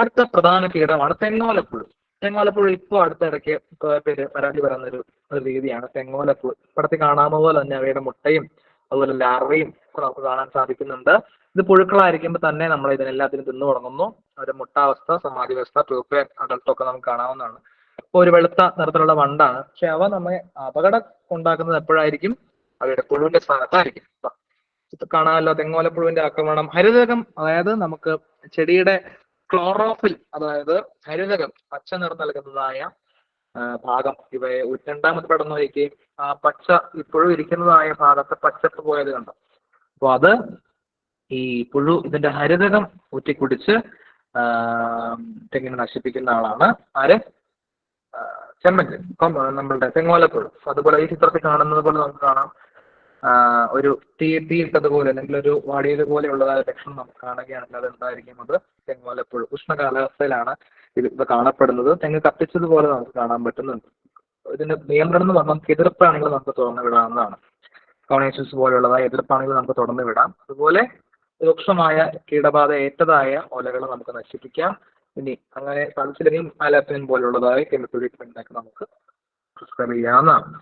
അടുത്ത പ്രധാന കീടമാണ് തെങ്ങോലപ്പുഴു. തെങ്ങോലപ്പുഴു ഇപ്പോൾ അടുത്തിടയ്ക്ക് പേര് പരാതി പറയുന്ന ഒരു രീതിയാണ് തെങ്ങോലപ്പുഴു. പടത്തിൽ കാണാമ പോലെ തന്നെ അവയുടെ മുട്ടയും അതുപോലെ ലാർവയും നമുക്ക് കാണാൻ സാധിക്കുന്നുണ്ട്. ഇത് പുഴുക്കളായിരിക്കുമ്പോൾ തന്നെ നമ്മൾ ഇതിനെല്ലാത്തിനും തിന്നു തുടങ്ങുന്നു. അവരുടെ മുട്ടാവസ്ഥ സമാധിവസ്ഥ പ്യൂപ്പ അടൽട്ടൊക്കെ നമുക്ക് കാണാവുന്നതാണ്. ഇപ്പോൾ ഒരു വെളുത്ത നിറത്തിലുള്ള വണ്ടാണ്. പക്ഷെ അവ നമ്മെ അപകടം ഉണ്ടാക്കുന്നത് എപ്പോഴായിരിക്കും? അവയുടെ പുഴുവിന്റെ സ്ഥാനത്തായിരിക്കും. കാണാമല്ലോ തെങ്ങോലപ്പുഴുവിന്റെ ആക്രമണം. ഹരിതകം അതായത് നമുക്ക് ചെടിയുടെ ക്ലോറോഫിൽ അതായത് ഹരിതകം പച്ച നിറം നൽകുന്നതായ ഭാഗം. ഇവയെ രണ്ടാമത് പടർന്നു വയ്ക്കുകയും ആ പച്ച ഇപ്പോഴും ഇരിക്കുന്നതായ ഭാഗത്ത് പച്ചപ്പ് പോയത് കണ്ടു. അപ്പൊ അത് ഈ പുഴു ഇതിന്റെ ഹരിതകം ഊറ്റിക്കുടിച്ച് തെങ്ങിനെ നശിപ്പിക്കുന്ന ആളാണ് ആര്? ചെമ്മഞ്ച് നമ്മളുടെ തെങ്ങോലപ്പുഴു. അതുപോലെ ഈ ചിത്രത്തിൽ കാണുന്നത് പോലെ നമുക്ക് കാണാം. ഒരു തീ തീയിട്ടതുപോലെ അല്ലെങ്കിൽ ഒരു വാടിയത് പോലെയുള്ളതായ ലക്ഷണം നമുക്ക് കാണുകയാണെങ്കിൽ അത് എന്തായിരിക്കും? അത് വല്ലപ്പോഴും ഉഷ്ണ കാലാവസ്ഥയിലാണ് ഇത് ഇത് കാണപ്പെടുന്നത്. തെങ്ങ് കത്തിച്ചതുപോലെ നമുക്ക് കാണാൻ പറ്റുന്നുണ്ട്. ഇതിന്റെ നിയന്ത്രണം എന്ന് പറഞ്ഞാൽ നമുക്ക് എതിർപ്പാണെങ്കിൽ നമുക്ക് തുറന്നു വിടാവുന്നതാണ്. കോണേഷ്യസ് പോലെയുള്ളതായ എതിർപ്പാണെങ്കിൽ നമുക്ക് തുറന്നു വിടാം. അതുപോലെ രൂക്ഷമായ കീടബാധ ഏറ്റതായ ഓലകൾ നമുക്ക് നശിപ്പിക്കാം. ഇനി അങ്ങനെ സൺസിലിനും അലാപ്പിനും പോലുള്ളതായ കെമിക്കൽ ട്രീറ്റ്മെന്റിനൊക്കെ നമുക്ക് പ്രിസ്ക്രൈബ് ചെയ്യാവുന്നതാണ്.